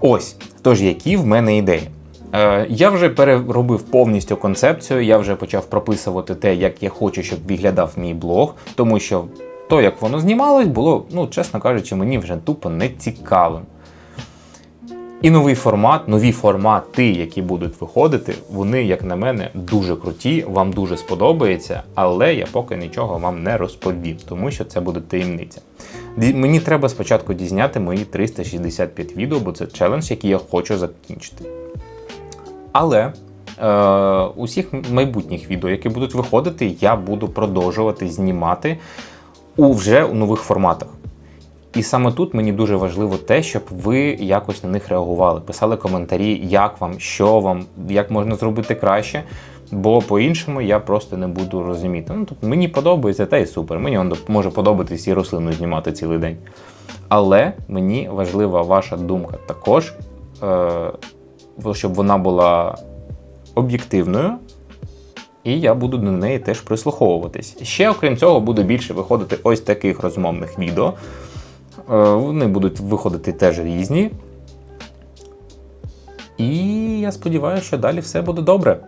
Ось, тож які в мене ідеї. Е, я вже переробив повністю концепцію, я вже почав прописувати те, як я хочу, щоб виглядав мій блог, тому що то, як воно знімалось, було, ну, чесно кажучи, мені вже тупо не цікавим. І новий формат, нові формати, які будуть виходити, вони, як на мене, дуже круті, вам дуже сподобається, але я поки нічого вам не розповім, тому що це буде таємниця. Мені треба спочатку дізняти мої 365 відео, бо це челендж, який я хочу закінчити. Але е, усіх майбутніх відео, які будуть виходити, я буду продовжувати знімати у вже у нових форматах. І саме тут мені дуже важливо те, щоб ви якось на них реагували, писали коментарі, як вам, що вам, як можна зробити краще. Бо по-іншому я просто не буду розуміти. Ну, тобто мені подобається, та й супер. Мені он може подобатись і рослину знімати цілий день. Але мені важлива ваша думка також, е, щоб вона була об'єктивною, і я буду до неї теж прислуховуватись. Ще, окрім цього, буде більше виходити ось таких розмовних відео. Е, Вони будуть виходити теж різні. І я сподіваюся, що далі все буде добре.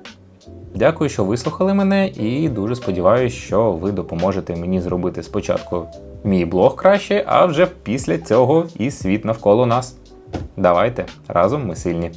Дякую, що вислухали мене, і дуже сподіваюся, що ви допоможете мені зробити спочатку мій блог краще, а вже після цього і світ навколо нас. Давайте разом ми сильні.